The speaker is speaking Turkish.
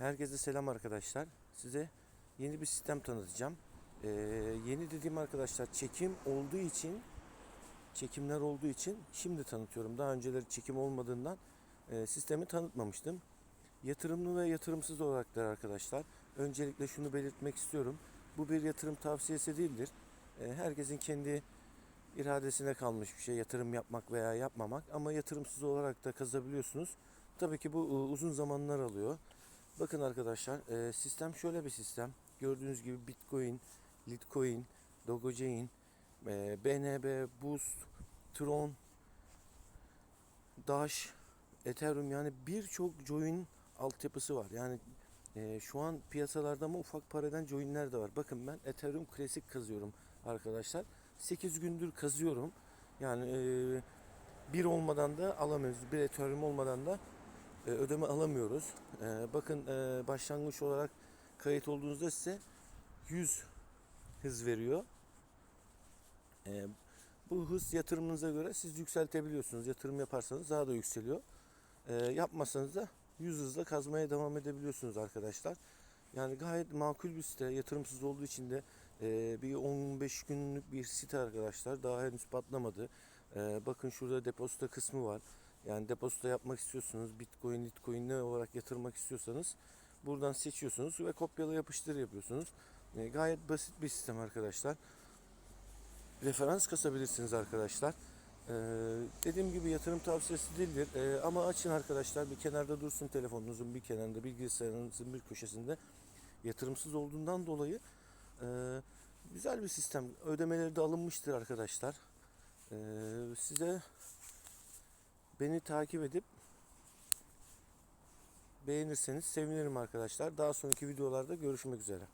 Herkese selam arkadaşlar. Size yeni bir sistem tanıtacağım. Ee, yeni dediğim arkadaşlar çekim olduğu için çekimler olduğu için şimdi tanıtıyorum. Daha önceleri çekim olmadığından e, sistemi tanıtmamıştım. Yatırımlı ve yatırımsız olaraklar arkadaşlar. Öncelikle şunu belirtmek istiyorum. Bu bir yatırım tavsiyesi değildir. E, herkesin kendi iradesine kalmış bir şey yatırım yapmak veya yapmamak ama yatırımsız olarak da kazabiliyorsunuz. Tabii ki bu e, uzun zamanlar alıyor. Bakın arkadaşlar e, sistem şöyle bir sistem. Gördüğünüz gibi Bitcoin, Litecoin, Dogecoin, e, BNB, Boost, Tron, Dash, Ethereum yani birçok join altyapısı var. Yani e, şu an piyasalarda ama ufak paradan joinler de var. Bakın ben Ethereum klasik kazıyorum arkadaşlar. 8 gündür kazıyorum. Yani e, bir olmadan da alamıyoruz. Bir Ethereum olmadan da e, ödeme alamıyoruz. E, bakın e, başlangıç olarak kayıt olduğunuzda size 100 hız veriyor. Bu hız yatırımınıza göre siz yükseltebiliyorsunuz. Yatırım yaparsanız daha da yükseliyor. Yapmasanız da 100 hızla kazmaya devam edebiliyorsunuz arkadaşlar. Yani gayet makul bir site. Yatırımsız olduğu için de bir 15 günlük bir site arkadaşlar. Daha henüz patlamadı. Bakın şurada depozito kısmı var. Yani depozito yapmak istiyorsunuz, Bitcoin, Litecoin ne olarak yatırmak istiyorsanız buradan seçiyorsunuz ve kopyala yapıştır yapıyorsunuz. E, gayet basit bir sistem arkadaşlar. Referans kasabilirsiniz arkadaşlar. E, dediğim gibi yatırım tavsiyesi değildir. E, ama açın arkadaşlar bir kenarda dursun telefonunuzun bir kenarında, bilgisayarınızın bir köşesinde. Yatırımsız olduğundan dolayı e, güzel bir sistem. Ödemeleri de alınmıştır arkadaşlar. E, size Beni takip edip beğenirseniz sevinirim arkadaşlar. Daha sonraki videolarda görüşmek üzere.